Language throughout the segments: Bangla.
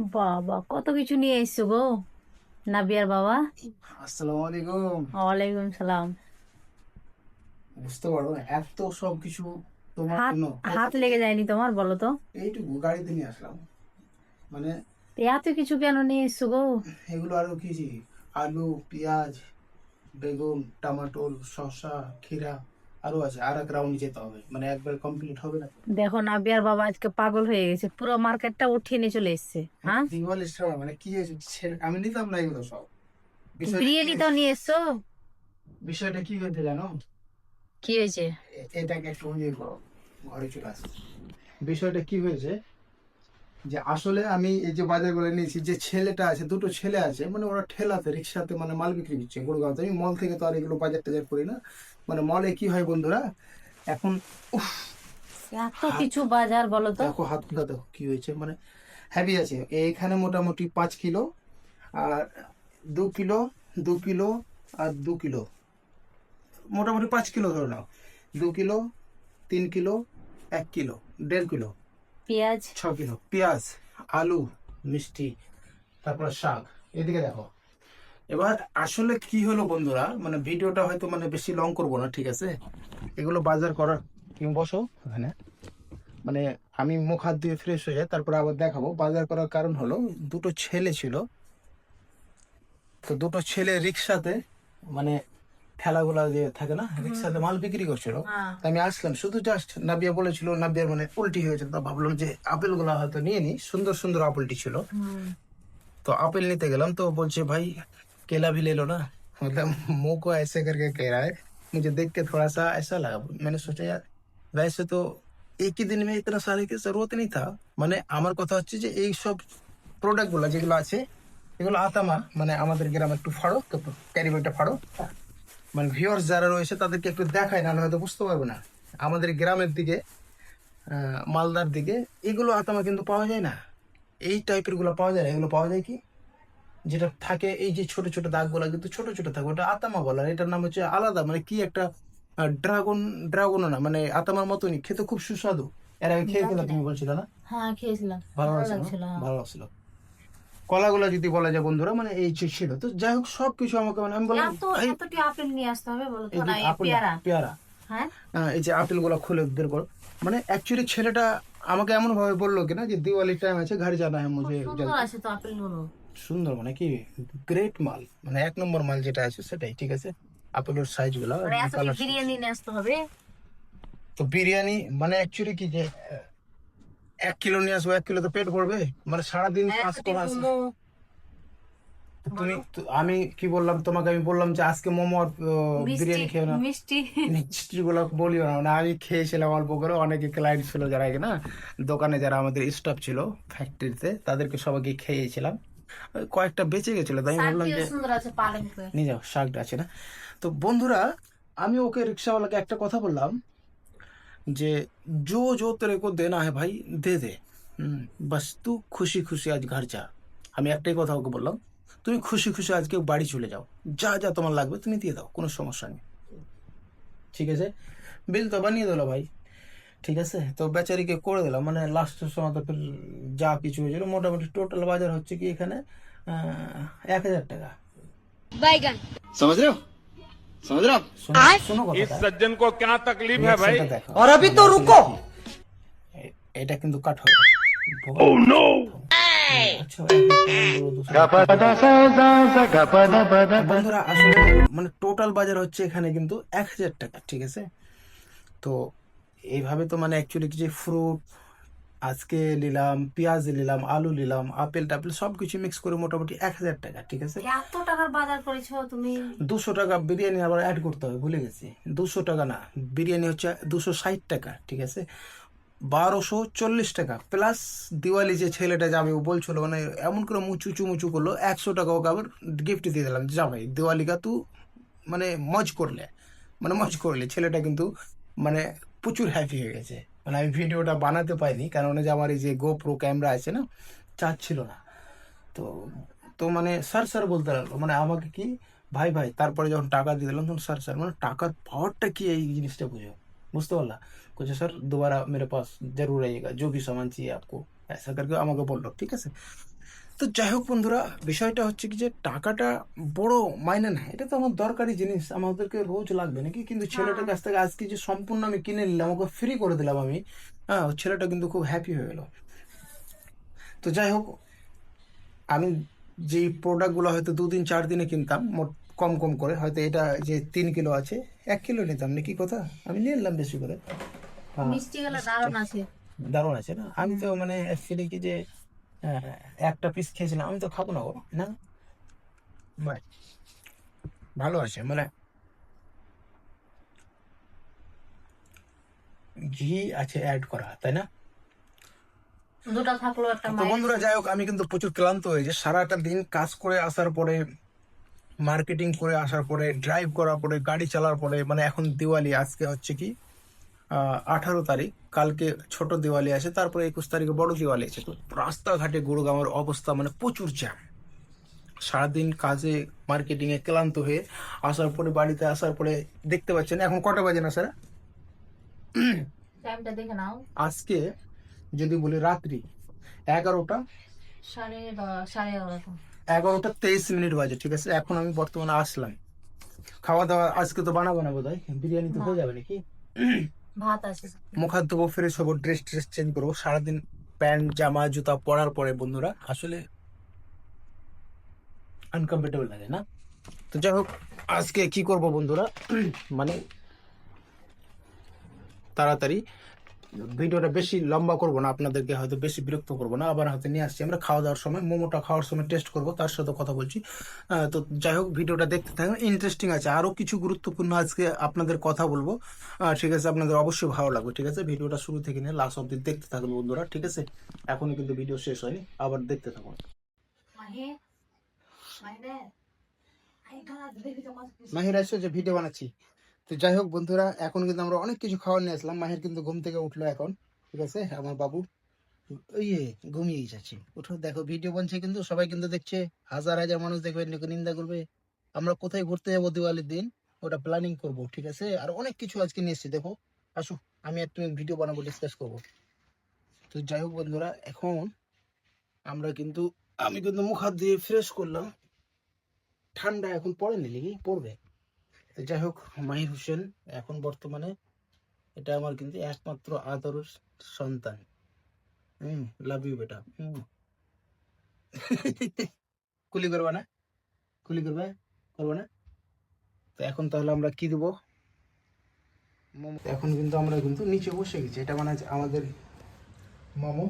বাবা কত কিছু নিয়ে এসছো গো নাবিয়ার বাবা? আসসালামু আলাইকুম ওয়ালাইকুম সালাম। বুঝতে পারো এত সব কিছু তোমার হাত জন্য। হাত লেগে যায়নি তোমার বলো তো? এইটুকু গাড়িতে নিয়ে আসলাম। মানে এত কিছু কেন নিয়ে এসছো গো? এগুলো আরও কি? আলু পেঁয়াজ বেগুন টমেটোর শসা ক্ষীরা। আরও আছে আর এক রাউন্ড যেতে হবে। মানে একবার কমপ্লিট হবে না দেখো নাবিয়ার বাবা আজকে পাগল হয়ে গেছে পুরো মার্কেটটা উঠিয়ে নিয়ে চলে এসেছে হ্যাঁ দিওয়ালি সময় মানে কি হয়েছে? আমি নিতাম না এগুলো সব। বিরিয়ানি তো নিয়ে এসছো? বিষয়টা কি হয়েছে জানো? কি হয়েছে? এটাকে একটু ইয়ে করো ঘরে চলে আসো। বিষয়টা কি হয়েছে? যে আসলে আমি এই যে বাজার করে নিয়েছি যে ছেলেটা আছে দুটো ছেলে আছে মানে ওরা ঠেলাতে রিক্সাতে মানে মাল বিক্রি করছে গুড়গাঁওতে আমি মল থেকে তো আর এগুলো বাজার টাজার করি না। মানে মলে কি হয় বন্ধুরা এখন উফ এত কিছু বাজার বলো তো। দেখো হাত দেখো কি হয়েছে। মানে হ্যাভি আছে। এইখানে মোটামুটি পাঁচ কিলো আর দু কিলো দু কিলো আর দু কিলো। মোটামুটি পাঁচ কিলো ধরে নাও। দু কিলো তিন কিলো এক কিলো দেড় কিলো। পেঁয়াজ? ছ কিলো। পেঁয়াজ, আলু, মিষ্টি, তারপর শাক। এদিকে দেখো। এবার আসলে কি হলো বন্ধুরা? মানে ভিডিওটা হয়তো মানে বেশি লং করব না, ঠিক আছে? এগুলো বাজার করার তুমি বসো ওখানে মানে আমি মুখ হাত দিয়ে ফ্রেশ হয়ে তারপর আবার দেখাবো। বাজার করার কারণ হলো, দুটো ছেলে ছিল। তো দুটো ছেলে রিক্সাতে মানে ঠেলাগুলা যে থাকে না রিক্সাতে মাল বিক্রি করছিল হ্যাঁ। তা আমি আসলাম শুধু জাস্ট নাবিয়া বলেছিল নাবিয়ার মানে উল্টি হয়েছে তা ভাবলাম যে আপেল গুলা হয়তো নিয়ে নি সুন্দর সুন্দর আপেলটি ছিল হুম। तो एप्पल लेते गलम तो बोलचे भाई केला भी ले लो ना मतलब मुंह को ऐसे करके कह रहा है मुझे देख के थोड़ा सा ऐसा लगा मैंने सोचा यार वैसे तो एक ही दिन में इतना सारे की जरूरत नहीं था মানে আমার কথা হচ্ছে যে এই সব প্রোডাক্ট গুলো যেগুলো আছে এগুলো আতামা মানে আমাদের গ্রামে একটু ফাড়ো তো ক্যারি ব্যাগটা ফাড়ো মানে ভিউয়ার্স যারা রয়েছে তাদেরকে একটু দেখায় না হয়তো বুঝতে পারবে না। আমাদের গ্রামের দিকে মালদার দিকে এগুলো আতামা কিন্তু পাওয়া যায় না। এই টাইপেরগুলো পাওয়া যায় না। এগুলো পাওয়া যায় কি? যেটা থাকে এই যে ছোট ছোট দাগগুলো কিন্তু ছোট ছোট থাকে। ওটা আতামা বলার এটার নাম হচ্ছে আলাদা। মানে কি একটা ড্রাগন ড্রাগনও না মানে আতামার মতনই। খেতে খুব সুস্বাদু। এর আগে খেয়ে ফেলা তুমি বলছিল না? হ্যাঁ খেয়েছিলাম। ভালো লাগছিল ভালো লাগছিল। কলাগুলো যদি বলা যায় বন্ধুরা মানে এই যে ছিল। তো যাই হোক সবকিছু আমাকে মানে আমি বললাম এতটি আপেল নিয়ে আসতে হবে বলো তো না পেয়ারা। পেয়ারা। হ্যাঁ? এই যে আপেলগুলো খুলে বের করো। মানে অ্যাকচুয়ালি ছেলেটা আমাকে এমন ভাবে বলল কিনা যে দিওয়ালি টাইম আছে ঘরে জানা হ্যাঁ মুঝে সুন্দর আছে তো আপেলগুলো। সুন্দর মানে কি গ্রেট মাল। মানে এক নম্বর মাল যেটা আছে সেটাই ঠিক আছে? আপেলের সাইজগুলো মানে বিরিয়ানি নিয়ে আসতে হবে? তো বিরিয়ানি মানে অ্যাকচুয়ালি কি যে এক কিলো নিয়ে আসব এক কিলো তো পেট ভরবে? মানে সারাদিন আছে। মোমো। তো তুমি আমি কি বললাম তোমাকে? আমি বললাম যে আজকে মোমো আর বিরিয়ানি খেয়ে না মিষ্টি। মিষ্টি গুলো বলিও না মানে আমি খেয়েছিলাম অল্প করে। অনেকে ক্লায়েন্ট ছিল যারা না দোকানে যারা আমাদের স্টাফ ছিল ফ্যাক্টরিতে তাদেরকে সবাইকে খেয়েছিলাম। কয়েকটা বেঁচে গেছিল তাই আমি বললাম যে নিয়ে যাও শাকটা আছে না। তো বন্ধুরা আমি ওকে রিক্সাওয়ালাকে একটা কথা বললাম যে जो जो तेरे को देना है भाई दे दे হুম, বাস তু খুশি খুশি আজ ঘর যা আমি একটাই কথা ওকে বললাম তুমি খুশি খুশি আজকে বাড়ি চলে যাও যা যা তোমার লাগবে তুমি দিয়ে দাও কোনো সমস্যা নেই ঠিক আছে বিল তো বানিয়ে দিলো ভাই ঠিক আছে তো বেচারিকে করে দিলাম মানে লাস্টের সময় তো ফির যা কিছু হয়েছিল মোটামুটি টোটাল বাজার হচ্ছে কি এখানে আহ, এক হাজার টাকা समझ रहे हो समझ रहे हो आप শোনো শোনো इस কথাটা सज्जन को क्या तकलीफ है भाई রিঅ্যাকশনটা দেখো। এ- এটা কিন্তু কাট হবে আচ্ছা, এক একটা বন্ধু, দুশো। বন্ধুরা আসলে মানে টোটাল বাজার হচ্ছে এখানে কিন্তু এক হাজার টাকা ঠিক আছে তো এইভাবে তো মানে অ্যাকচুয়ালি যে ফ্রুট আজকে নিলাম পেঁয়াজ নিলাম আলু নিলাম আপেল টাপেল সব কিছু মিক্স করে মোটামুটি এক হাজার টাকা ঠিক আছে? এত টাকার বাজার করেছ তুমি? দুশো টাকা বিরিয়ানি আবার অ্যাড করতে হবে ভুলে গেছি। দুশো টাকা না বিরিয়ানি হচ্ছে দুশো ষাট টাকা ঠিক আছে? বারোশো চল্লিশ টাকা প্লাস দিওয়ালি যে ছেলেটা যাবে ও বলছিল মানে এমন করে মুচু চুমুচু করল একশো টাকা ওকে আবার গিফট দিয়ে দিলাম যা ভাই দিওয়ালি কা তু মানে মজ করলে মানে মজ করলে ছেলেটা কিন্তু মানে প্রচুর হ্যাপি হয়ে গেছে। মানে আমি ভিডিওটা বানাতে পাইনি কারণ যে আমার এই যে গোপ্রো ক্যামেরা আছে না চার্জ ছিল না তো তো মানে স্যার স্যার বলতে লাগলো মানে আমাকে কি ভাই ভাই তারপরে যখন টাকা দিয়ে দিলাম তখন স্যার স্যার মানে টাকার পাওয়ারটা কি এই জিনিসটা বুঝো বুঝতে পারলা कुछ सर दोबारा मेरे पास जरूर आइएगा जो भी सामान चाहिए आपको ऐसा करके আমাকে বললো ঠিক আছে তো যাই হোক বন্ধুরা বিষয়টা হচ্ছে কি যে টাকাটা বড় মাইনে না এটা তো আমার দরকারি জিনিস আমাদেরকে রোজ লাগবে নাকি? কিন্তু ছেলেটার কাছ থেকে আজকে যে সম্পূর্ণ আমি কিনে নিলাম ওকে ফ্রি করে দিলাম আমি হ্যাঁ ছেলেটা কিন্তু খুব হ্যাপি হয়ে গেল। তো যাই হোক আমি যেই প্রোডাক্টগুলো হয়তো দুদিন চার দিনে কিনতাম মোট কম কম করে হয়তো এটা যে তিন কিলো আছে এক কিলো নিতাম নাকি কথা? আমি নিয়ে নিলাম বেশি করে। হ্যাঁ। দারুণ আছে। দারুণ আছে না? আমি তো মানে অ্যাকচুয়ালি কি যে একটা পিস খেয়েছিলাম আমি তো খাব না গো, না? ভালো আছে মানে ঘি আছে অ্যাড করা তাই না? দুটা থাকল একটা তো বন্ধুরা যাই হোক আমি কিন্তু প্রচুর ক্লান্ত হয়েছে সারাটা দিন কাজ করে আসার পরে মার্কেটিং করে আসার পরে ড্রাইভ করার পরে গাড়ি চালার পরে মানে এখন দিওয়ালি আজকে হচ্ছে কি আঠারো তারিখ কালকে ছোট দিওয়ালি আছে তারপরে একুশ তারিখে বড় দিওয়ালি আছে তো রাস্তাঘাটে গুরুগামের অবস্থা মানে প্রচুর জ্যাম। সারাদিন কাজে মার্কেটিং এ ক্লান্ত হয়ে আসার পরে বাড়িতে আসার পরে দেখতে পাচ্ছেন এখন কটা বাজে না স্যার? আজকে যদি বলি রাত্রি এগারোটা এগারোটা তেইশ মিনিট বাজে ঠিক আছে? এখন আমি বর্তমানে আসলাম। খাওয়া দাওয়া আজকে তো বানাবো না বোধ হয় বিরিয়ানি তো হয়ে যাবে নাকি? ভাত আসে মুখ হাত ধোবো ফ্রেশ হব ড্রেস ট্রেস চেঞ্জ করব। সারাদিন প্যান্ট, জামা, জুতা পরার পরে বন্ধুরা, আসলে আনকমফর্টেবল লাগে, না? তো যাই হোক, আজকে কি করব বন্ধুরা? মানে তাড়াতাড়ি ভিডিওটা বেশি লম্বা করব না আপনাদেরকে হয়তো বেশি বিরক্ত করব না আবার হয়তো নিয়ে আসছি আমরা খাওয়া দাওয়ার সময় মোমোটা খাওয়ার সময় টেস্ট করব তার সাথে কথা বলছি। তো যাই হোক ভিডিওটা দেখতে থাকুন ইন্টারেস্টিং আছে। আরও কিছু গুরুত্বপূর্ণ আজকে আপনাদের কথা বলব। ঠিক আছে আপনাদের অবশ্যই ভালো লাগবে ঠিক আছে? ভিডিওটা শুরু থেকে নিয়ে লাস্ট অব্দি দেখতে থাকুন বন্ধুরা ঠিক আছে? এখনও কিন্তু ভিডিও শেষ হয়নি আবার দেখতে থাকুন। মাহে মাহে মাহির আসছে যে ভিডিও বানাচ্ছি। তো যাই হোক বন্ধুরা, এখন কিন্তু আমরা অনেক কিছু খাওয়ার নিয়ে আসলাম। মাহের কিন্তু ঘুম থেকে উঠল এখন, ঠিক আছে? আমার বাবু ওই যে ঘুমিয়ে যাচ্ছে। উঠো দেখো ভিডিও বানছে কিন্তু, সবাই কিন্তু দেখছে। হাজার হাজার মানুষ দেখবে নিন্দা করবে। আমরা কোথায় ঘুরতে যাব দিওয়ালির দিন? ওটা প্ল্যানিং করব, ঠিক আছে? আর অনেক কিছু আজকে নিয়ে এসছি, দেখো। আসো, আমি আর তুমি ভিডিও বানাবো ডিসকাস করব। তো যাই হোক বন্ধুরা, এখন আমরা কিন্তু, আমি কিন্তু মুখ হাত দিয়ে ফ্রেশ করলাম। ঠান্ডা এখন পড়েনি নাকি? পড়বে। যাই হোক মাহির হোসেন এখন বর্তমানে এটা আমার কিন্তু একমাত্র আদর সন্তান। হুম লাভ ইউ বেটা। হুম। কুলি করবা না? কুলি করবে? করব না? তো এখন তাহলে আমরা কি দেবো? এখন কিন্তু আমরা কিন্তু নিচে বসে গেছি। এটা মানে আমাদের মোমো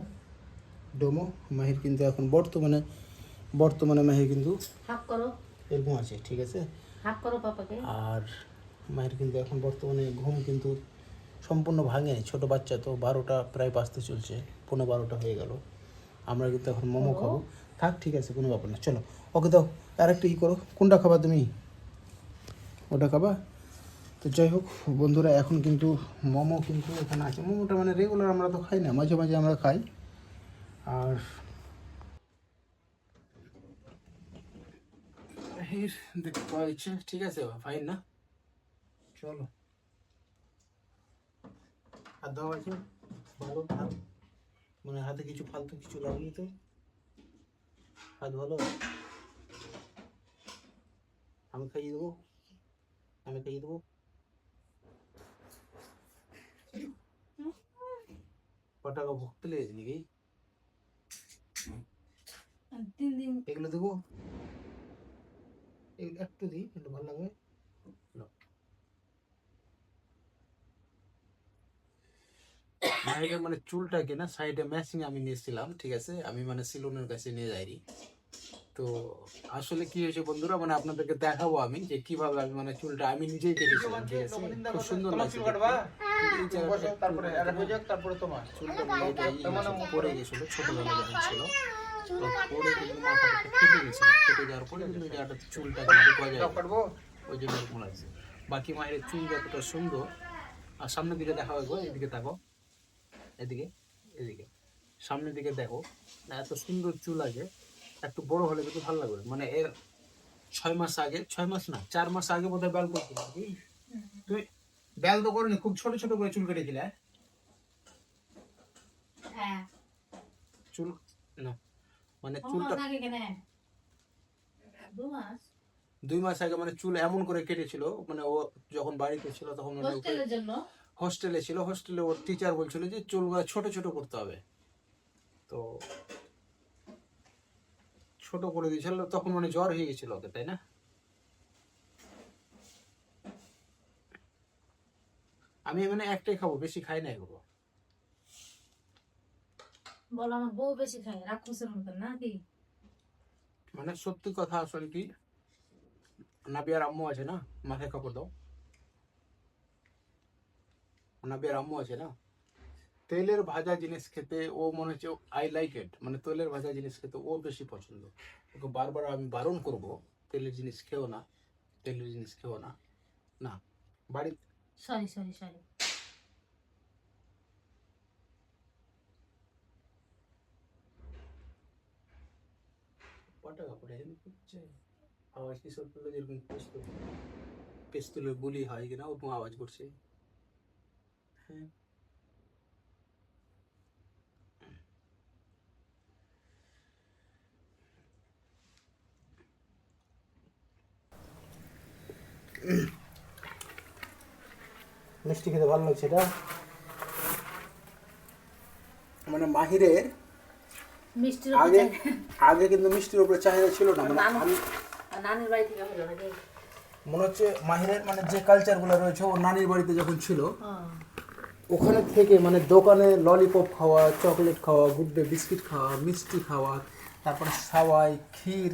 ডোমো মাহির কিন্তু এখন বর্তমানে বর্তমানে মাহির কিন্তু এরকম আছে ঠিক আছে? আর মায়ের কিন্তু এখন বর্তমানে ঘুম কিন্তু সম্পূর্ণ ভাঙেনি। ছোট বাচ্চা তো বারোটা প্রায় বাঁচতে চলছে পনেরো বারোটা হয়ে গেল। আমরা কিন্তু এখন মোমো খাব। থাক ঠিক আছে কোনো ব্যাপার না। চলো ওকে দাও আর একটা ই করো। কোনটা খাবা তুমি? ওটা খাবা? তো যাই হোক বন্ধুরা এখন কিন্তু মোমো কিন্তু এখানে আছে। মোমোটা মানে রেগুলার আমরা তো খাই না মাঝে মাঝে আমরা খাই। আর বাহির দেখতে পাওয়া যাচ্ছে ঠিক আছে ফাইন না চলো হাত দেওয়া আছে ভালো হাত মানে হাতে কিছু ফালতু কিছু লাগেনি তো হাত ভালো আমি খাইয়ে দেবো আমি খাইয়ে দেবো ক টাকা ভক্ত লেগেছে নাকি তিন দিন এগুলো দেবো এগুলো একটু দিই একটু ভালো লাগবে মানে চুলটাকে না সাইডে ম্যাচিং আমি নিয়েছিলাম ঠিক আছে? আমি মানে সিলনের কাছে নিয়ে যাইনি। তো আসলে কি হয়েছে বন্ধুরা মানে আপনাদেরকে দেখাবো আমি যে কীভাবে আমি মানে চুলটা আমি নিজেই কেটেছিলাম ঠিক আছে খুব সুন্দর লাগছে তারপরে তোমার। চুলটা মানে পড়ে গেছিল ছোটবেলা যখন ছিল। তো কিন্তু মাথাটা একটু ফেটে গেছিল ফেটে যাওয়ার পরে কিন্তু জায়গাটা চুলটা কিন্তু গজায় ওই জন্য এরকম লাগছে বাকি মায়ের চুল যতটা সুন্দর আর সামনের দিকে দেখা হবে এদিকে দেখো। এদিকে এদিকে সামনের দিকে দেখো এত সুন্দর চুল আছে একটু বড় হলে কিন্তু ভালো লাগবে মানে এর ছয় মাস আগে ছয় মাস না চার মাস আগে বোধহয় ব্যাল করতে তুমি ব্যাল তো করনি খুব ছোট ছোট করে চুল কেটেছিলে? হ্যাঁ। চুল না। মানে চুলটা দুই মাস আগে মানে চুল এমন করে কেটেছিল মানে ও যখন বাড়িতে ছিল তখন মানে হোস্টেলে ছিল হোস্টেলে ওর টিচার বলছিল যে চুলগুলো ছোট ছোট করতে হবে। তো ছোট করে দিয়েছিল তখন মানে জ্বর হয়ে গেছিল ওকে তাই না? আমি মানে একটাই খাব বেশি খাই না এগুলো। বলো আমার বউ বেশি খায় রাক্ষসের মতন নাকি? মানে সত্যি কথা আসলে কি? নাবিয়ার আম্মু আছে না? মাথায় কাপড় দাও। নাবিয়ার আম্মু আছে না? তেলের ভাজা জিনিস খেতে ও মনে হচ্ছে আই লাইক ইট মানে তেলের ভাজা জিনিস খেতে ও বেশি পছন্দ। ওকে বারবার আমি বারণ করব তেলের জিনিস খেও না তেলের জিনিস খেও না। না বাড়ি সরি সরি সরি কটা কাপড় এখানে করছে আওয়াজ কি সব করল যেরকম পেস্তুল পেস্তুলের বুলি হয় কিনা? ওরকম আওয়াজ করছে। হ্যাঁ। মিষ্টি খেতে ভালো লাগছে এটা? মানে মাহিরের মিষ্টির আগে আগে কিন্তু মিষ্টির উপরে চাহিদা ছিল না মানে আমি নানির বাড়ি থেকে হলো নাকি? মনে হচ্ছে মাহিরের মানে যে কালচারগুলো রয়েছে ও নানির বাড়িতে যখন ছিল ওখানে থেকে মানে দোকানে ললিপপ খাওয়া চকলেট খাওয়া গুড্ডে বিস্কিট খাওয়া মিষ্টি খাওয়া তারপরে সাওয়াই ক্ষীর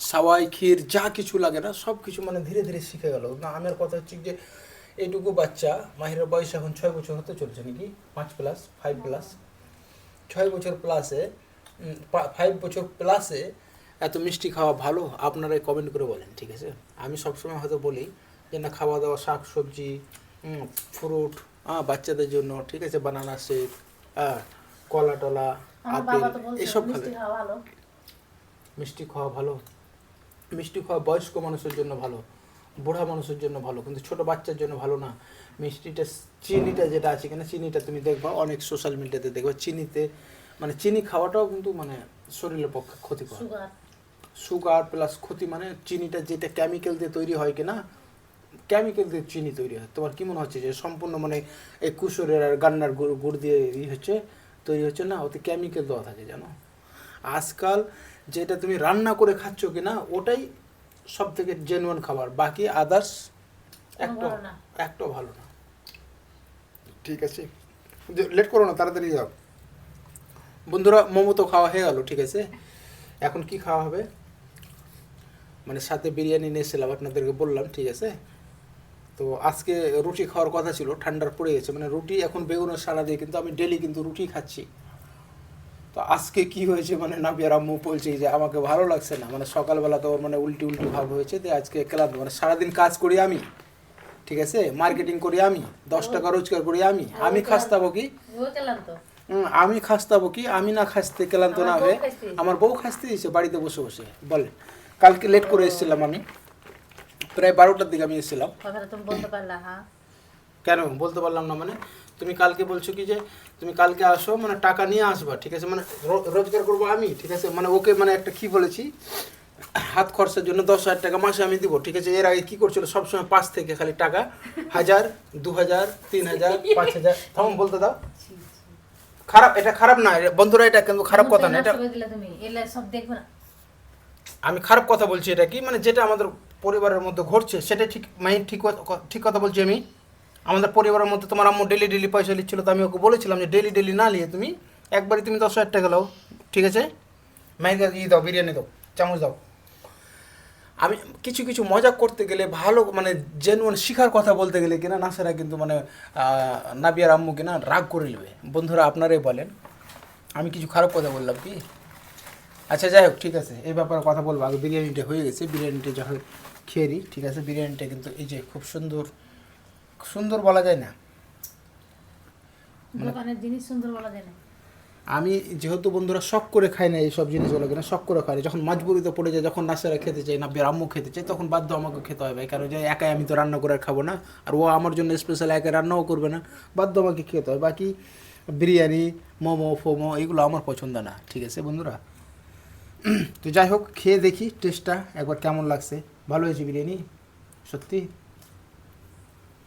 সাওয়াই ক্ষীর যা কিছু লাগে না সব কিছু মানে ধীরে ধীরে শিখে গেল। না আমার কথা হচ্ছে যে এইটুকু বাচ্চা মাহিরের বয়স এখন ছয় বছর হতে চলছে নাকি? পাঁচ প্লাস ফাইভ প্লাস ছয় বছর প্লাসে ফাইভ বছর প্লাসে এত মিষ্টি খাওয়া ভালো? আপনারাই কমেন্ট করে বলেন ঠিক আছে? আমি সবসময় হয়তো বলি যে না খাওয়া দাওয়া শাক সবজি ফ্রুট হ্যাঁ বাচ্চাদের জন্য ঠিক আছে? বানানা শেক হ্যাঁ কলা টলা আপেল এসব খাবে। মিষ্টি খাওয়া ভালো। মিষ্টি খাওয়া ভালো। মিষ্টি খাওয়া বয়স্ক মানুষের জন্য ভালো বুড়া মানুষের জন্য ভালো কিন্তু ছোট বাচ্চার জন্য ভালো না। মিষ্টিটা চিনিটা যেটা আছে কিনা চিনিটা তুমি দেখবা অনেক সোশ্যাল মিডিয়াতে দেখবা। চিনিতে মানে চিনি খাওয়াটাও কিন্তু মানে শরীরের পক্ষে ক্ষতিকর। সুগার সুগার প্লাস ক্ষতি মানে চিনিটা যেটা কেমিক্যাল দিয়ে তৈরি হয় কিনা কেমিক্যাল দিয়ে চিনি তৈরি হয়। তোমার কি মনে হচ্ছে যে সম্পূর্ণ মানে এই কুসুরের আর গান্নার গুড় গুড় দিয়ে ই হচ্ছে তৈরি হচ্ছে? না ওতে কেমিক্যাল দেওয়া থাকে জানো? আজকাল যেটা তুমি রান্না করে খাচ্ছ কিনা ওটাই সব থেকে জেনুয়ান খাবার। বাকি আদার্স একটা ভালো না। একটাও ভালো না। ঠিক আছে। লেট করো না তাড়াতাড়ি যাও। বন্ধুরা মোমো তো খাওয়া হয়ে গেল ঠিক আছে? এখন কি খাওয়া হবে? মানে সাথে বিরিয়ানি নিয়ে এসেছিলাম আপনাদেরকে বললাম ঠিক আছে? তো আজকে রুটি খাওয়ার কথা ছিল ঠান্ডার পড়ে গেছে। মানে রুটি এখন বেগুনের সারা দিয়ে কিন্তু আমি ডেলি কিন্তু রুটি খাচ্ছি। তো আজকে কি হয়েছে মানে নাবিয়ার আম্মু বলছে যে আমাকে ভালো লাগছে না। মানে সকালবেলা তো ওর মানে উল্টি উল্টি ভাব হয়েছে যে আজকে ক্লান্ত মানে সারাদিন কাজ করি আমি। ঠিক আছে? মার্কেটিং করি আমি দশ টাকা রোজগার করি আমি। আমি খাস্তাবো কি? আমি খাস্তাবো কি? আমি না খাসতে ক্লান্ত না হয়ে আমার বউ খাসতে দিয়েছে বাড়িতে বসে বসে। বলে কালকে লেট করে এসেছিলাম আমি। প্রায় বারোটার দিকে আমি এসেছিলাম। হ্যাঁ কেন? বলতে পারলাম না মানে? তুমি কালকে বলছো কি যে তুমি কালকে আসো মানে টাকা নিয়ে আসবা ঠিক আছে? মানে রোজগার করব আমি ঠিক আছে? মানে ওকে মানে একটা কি বলেছি? হাত খরচার জন্য দশ হাজার টাকা মাসে আমি দিব ঠিক আছে? এর আগে কি করছিল? সবসময় পাঁচ থেকে খালি টাকা হাজার দু হাজার তিন হাজার পাঁচ হাজার। থাম বলতে দাও। খারাপ এটা খারাপ না বন্ধুরা এটা কিন্তু খারাপ কথা না এটা আমি খারাপ কথা বলছি এটা কি? মানে যেটা আমাদের পরিবারের মধ্যে ঘটছে সেটা ঠিক মানে ঠিক কথা- ঠিক কথা বলছি আমি। আমাদের পরিবারের মধ্যে তোমার আম্মু ডেলি ডেলি পয়সা নিচ্ছিল তো আমি ওকে বলেছিলাম যে ডেলি ডেলি না নিয়ে তুমি একবারই তুমি দশ হাজার টাকা দাও ঠিক আছে? মাইকে ই দাও বিরিয়ানি দাও চামচ দাও। আমি কিছু কিছু মজা করতে গেলে ভালো মানে জেনুয়ান শিখার কথা বলতে গেলে কিনা, নাসেরা কিন্তু মানে নাবিয়ার আম্মু কিনা রাগ করে নেবে। বন্ধুরা আপনারাই বলেন। আমি কিছু খারাপ কথা বললাম কি? আচ্ছা যাই হোক, ঠিক আছে। এই ব্যাপারে কথা বলব। আগে বিরিয়ানিটা হয়ে গেছে। বিরিয়ানিটা যখন খেয়ে ঠিক আছে? বিরিয়ানিটা কিন্তু এই যে খুব সুন্দর সুন্দর বলা যায় না। দোকানের জিনিস সুন্দর বলা যায় না। আমি যেহেতু বন্ধুরা শখ করে খাই না এইসব জিনিসগুলো কিনা, শখ করে খাই। যখন মজবুরিতে পড়ে যায় যখন নাসেরা খেতে চাই না আম্মু খেতে চাই তখন বাধ্য আমাকে খেতে হবে কারণ যে একাই আমি তো রান্না করে খাব না, আর ও আমার জন্য স্পেশাল একা রান্নাও করবে না, বাধ্য আমাকে খেতে হয়। বাকি বিরিয়ানি, মোমো, ফোমো, এগুলো আমার পছন্দ না। ঠিক আছে বন্ধুরা? তো যাই হোক, খেয়ে দেখি টেস্টটা একবার কেমন লাগছে। ভালো হয়েছে বিরিয়ানি? সত্যি?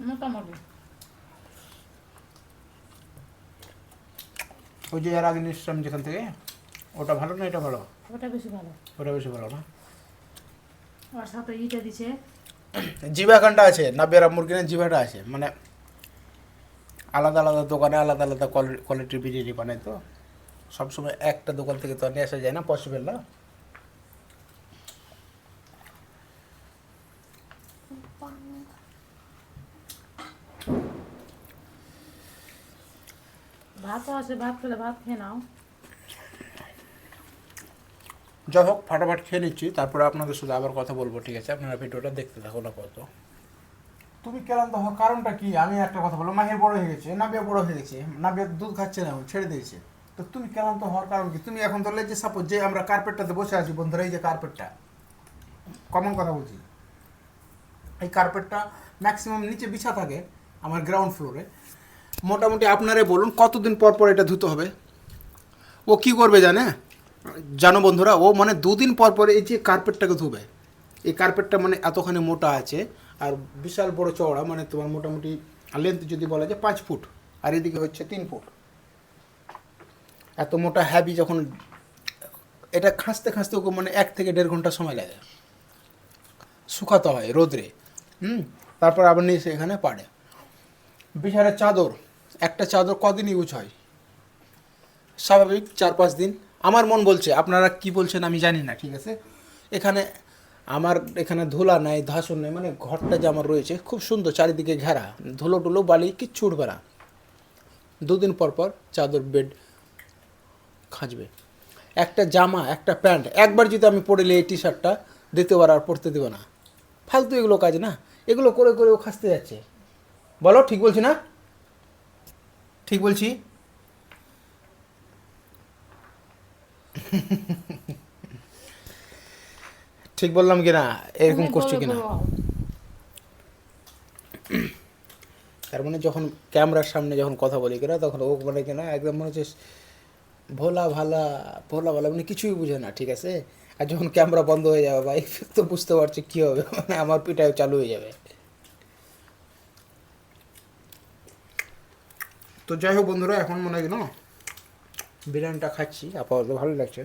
মোটামুটি। ওই যে এর আগে নিশ্চয় যেখান থেকে ওটা ভালো না এটা ভালো? ওটা বেশি ভালো। ওটা বেশি ভালো না? আর সাথে ইটা দিছে। জিভাখানটা আছে নাবিয়ারা না জিভাটা আছে? মানে আলাদা আলাদা দোকানে আলাদা আলাদা কোয়ালিটির বিরিয়ানি বানায় তো। সবসময় একটা দোকান থেকে তো নিয়ে আসা যায় না পসিবল না? আছে ভাত খেলে ভাত খেয়ে নাও। যাই হোক ফাটাফাট খেয়ে নিচ্ছি তারপরে আপনাদের সাথে আবার কথা বলব ঠিক আছে? আপনারা ভিডিওটা দেখতে থাকুন আপাতত। তুমি ক্লান্ত হওয়ার কারণটা কি? আমি একটা কথা বলব মাহির বড় হয়ে গেছে নাবিয়া বড় হয়ে গেছে নাবিয়া দুধ খাচ্ছে না এখন ছেড়ে দিয়েছে। তো তুমি ক্লান্ত হওয়ার কারণ কি? তুমি এখন ধরলে যে সাপোজ যে আমরা কার্পেটটাতে বসে আছি বন্ধুরা এই যে কার্পেটটা কমন কথা বলছি। এই কার্পেটটা ম্যাক্সিমাম নিচে বিছা থাকে আমার গ্রাউন্ড ফ্লোরে মোটামুটি আপনারাই বলুন, কতদিন পর পর এটা ধুতে হবে? ও কি করবে জানে? জানো বন্ধুরা, ও মানে দুদিন পর পর এই যে কার্পেটটাকে ধুবে। এই কার্পেটটা মানে এতখানি মোটা আছে, আর বিশাল বড় চওড়া মানে তোমার মোটামুটি লেন্থ যদি বলা যায় পাঁচ ফুট, আর এদিকে হচ্ছে তিন ফুট। এত মোটা হ্যাবি যখন, এটা খাঁচতে খাঁচতে ওকে মানে এক থেকে দেড় ঘণ্টা সময় লাগে। শুকাতে হয় রোদ্রে, হুম? তারপর আবার নিয়ে এখানে পাড়ে। বিছানার চাদর একটা চাদর কদিন ইউজ হয়? স্বাভাবিক চার পাঁচ দিন। আমার মন বলছে, আপনারা কি বলছেন আমি জানি না, ঠিক আছে? এখানে আমার, এখানে ধুলা নাই ধাসন নেই মানে ঘরটা যে আমার রয়েছে, খুব সুন্দর চারিদিকে ঘেরা। ধুলো টুলো, বালি, কিচ্ছু উঠবে না। দুদিন পর পর চাদর বেড খাঁচবে একটা জামা, একটা প্যান্ট, একবার যদি আমি পড়লে এই টি শার্টটা দ্বিতীয়বার আর পরতে দেবো না। ফালতু এগুলো কাজ না। এগুলো করে করে ও খাসতে যাচ্ছে। বলো, ঠিক বলছি না? ঠিক বলছি? ঠিক বললাম কিনা? এরকম করছি কিনা? তার মানে যখন ক্যামেরার সামনে যখন কথা বলি কিনা তখন ও মানে কিনা একদম মনে হচ্ছে ভোলা ভালা ভোলা ভালা মানে কিছুই বুঝে না ঠিক আছে? আর যখন ক্যামেরা বন্ধ হয়ে যাবে ভাই তো বুঝতে পারছি কী হবে মানে আমার পিঠায় চালু হয়ে যাবে। তো যাই হোক বন্ধুরা, এখন মনে হয় না বিরিয়ানিটা খাচ্ছি, আপাতত ভালো লাগছে।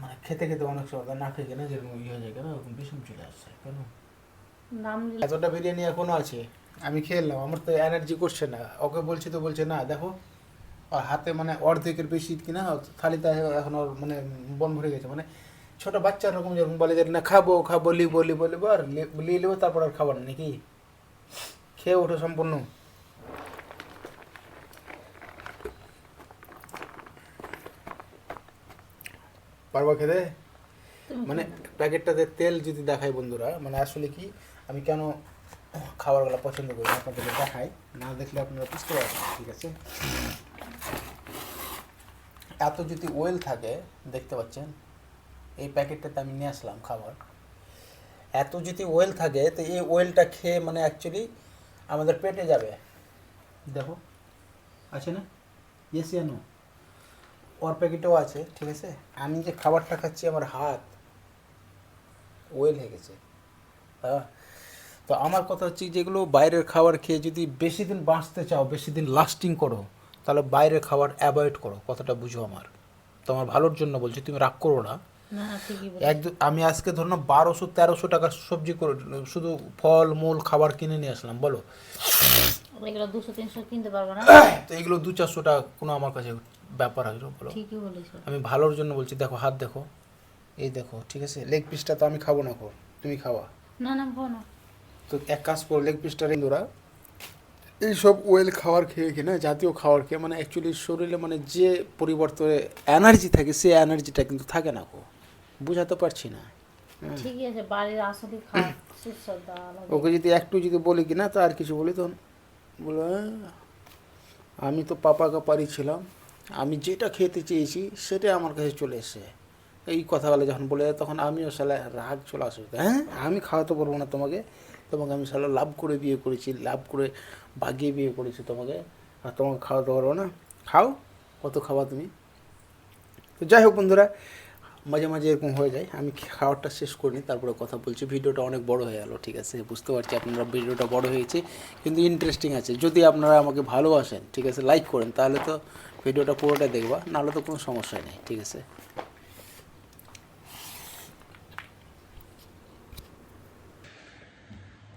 মানে খেতে খেতে অনেক সময়, না খেয়ে না যেরকম ইয়ে হয়ে যায়, কেন? ওরকম বিষম চলে আসছে, কেন? নাম এতটা বিরিয়ানি এখনও আছে। আমি খেয়ে এলাম আমার তো এনার্জি করছে না। ওকে বলছি তো বলছে না দেখো আর হাতে মানে অর্ধেকের বেশি কিনা থালিতে এখন ওর মানে বন ভরে গেছে। মানে ছোট বাচ্চার রকম যেরকম বলে যে না খাব খাব লিবো লিবো লিবো আর লিয়ে লিবো তারপর আর খাবার নাকি? খেয়ে ওঠো সম্পূর্ণ। পারবা খেতে? মানে প্যাকেটটাতে তেল যদি দেখায় বন্ধুরা মানে আসলে কি আমি কেন খাবারগুলো পছন্দ করি আপনাদের দেখাই? না দেখলে আপনারা বুঝতে পারবেন, ঠিক আছে? এত যদি ওয়েল থাকে, দেখতে পাচ্ছেন, এই প্যাকেটটাতে আমি নিয়ে আসলাম খাবার। এত যদি ওয়েল থাকে, তো এই ওয়েলটা খেয়ে মানে অ্যাকচুয়ালি আমাদের পেটে যাবে। দেখো, আছে না? ইয়েস নো ওর প্যাকেটেও আছে, ঠিক আছে? আমি যে খাবারটা খাচ্ছি, আমার হাত ওয়েল হয়ে গেছে। হ্যাঁ তো আমার কথা হচ্ছে যেগুলো বাইরের খাবার খেয়ে যদি বেশি দিন বাঁচতে চাও বেশি দিন লাস্টিং করো তাহলে বাইরের খাবার অ্যাভয়েড করো কথাটা বুঝো আমার। তোমার ভালোর জন্য বলছি তুমি রাগ করো না। একদম আমি আজকে ধরো না বারোশো তেরোশো টাকার সবজি করে শুধু ফল মূল খাবার কিনে নিয়ে আসলাম বলো। এগুলো দুশো তিনশো কিনতে পারব না? তো এগুলো দু চারশো টাকা কোনো আমার কাছে ব্যাপার আসলো বলো। আমি ভালোর জন্য বলছি দেখো হাত দেখো। এই দেখো ঠিক আছে? লেগ পিসটা তো আমি খাব না কো তুমি খাওয়া। না না। তো এক কাজ করো লেগ পিসটা রেন্দুরা এইসব ওয়েল খাবার খেয়ে কিনা জাতীয় খাবার খেয়ে মানে অ্যাকচুয়ালি শরীরে মানে যে পরিবর্তনে এনার্জি থাকে সে এনার্জিটা কিন্তু থাকে না কো বুঝাতে পারছি না। ঠিকই আছে বাড়ির আসলে ওকে যদি একটু যদি বলি কি না তো আর কিছু বলি তখন। বলো "হ্যাঁ, আমি তো পাপাকে পারি ছিলাম আমি যেটা খেতে চেয়েছি সেটাই আমার কাছে চলে এসে এই কথাগুলো যখন বলে তখন আমিও সালা রাগ চলে আসবে হ্যাঁ আমি খাওয়াতে পারব না তোমাকে। তোমাকে আমি সালা লাভ করে বিয়ে করেছি, লাভ করে বাগিয়ে বিয়ে করেছি তোমাকে। আর তোমাকে খাওয়াতে পারব না। খাও, কত খাওয়া তুমি? তো যাই হোক বন্ধুরা, মাঝে মাঝে এরকম হয়ে যায়। আমি খাওয়ারটা শেষ করিনি, তারপরে কথা বলছি। ভিডিওটা অনেক বড় হয়ে গেল, ঠিক আছে? বুঝতে পারছি আপনারা ভিডিওটা বড় হয়েছে, কিন্তু ইন্টারেস্টিং আছে। যদি আপনারা আমাকে ভালোবাসেন, ঠিক আছে লাইক করেন, তাহলে তো ভিডিওটা পুরোটা দেখবা, নাহলে তো কোনো সমস্যা নেই, ঠিক আছে?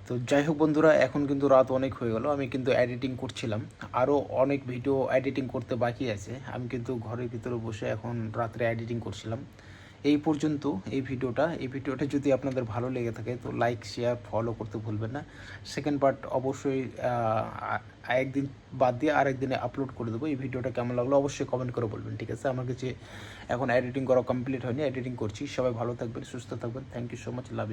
তো যাই হোক বন্ধুরা, এখন কিন্তু রাত অনেক হয়ে গেল। আমি কিন্তু এডিটিং করছিলাম। আরও অনেক ভিডিও এডিটিং করতে বাকি আছে। আমি কিন্তু ঘরের ভিতরে বসে এখন রাত্রে এডিটিং করছিলাম। এই পর্যন্ত এই ভিডিওটা। এই ভিডিওটা যদি আপনাদের ভালো লেগে থাকে, তো লাইক শেয়ার ফলো করতে ভুলবেন না। সেকেন্ড পার্ট অবশ্যই একদিন বাদ দিয়ে আরেক দিনে আপলোড করে দেবো। এই ভিডিওটা কেমন লাগল অবশ্যই কমেন্ট করে বলবেন, ঠিক আছে? আমার কাছে এখন এডিটিং করা কমপ্লিট হয়নি এডিটিং করছি। সবাই ভালো থাকবেন, সুস্থ থাকবেন। Thank you so much love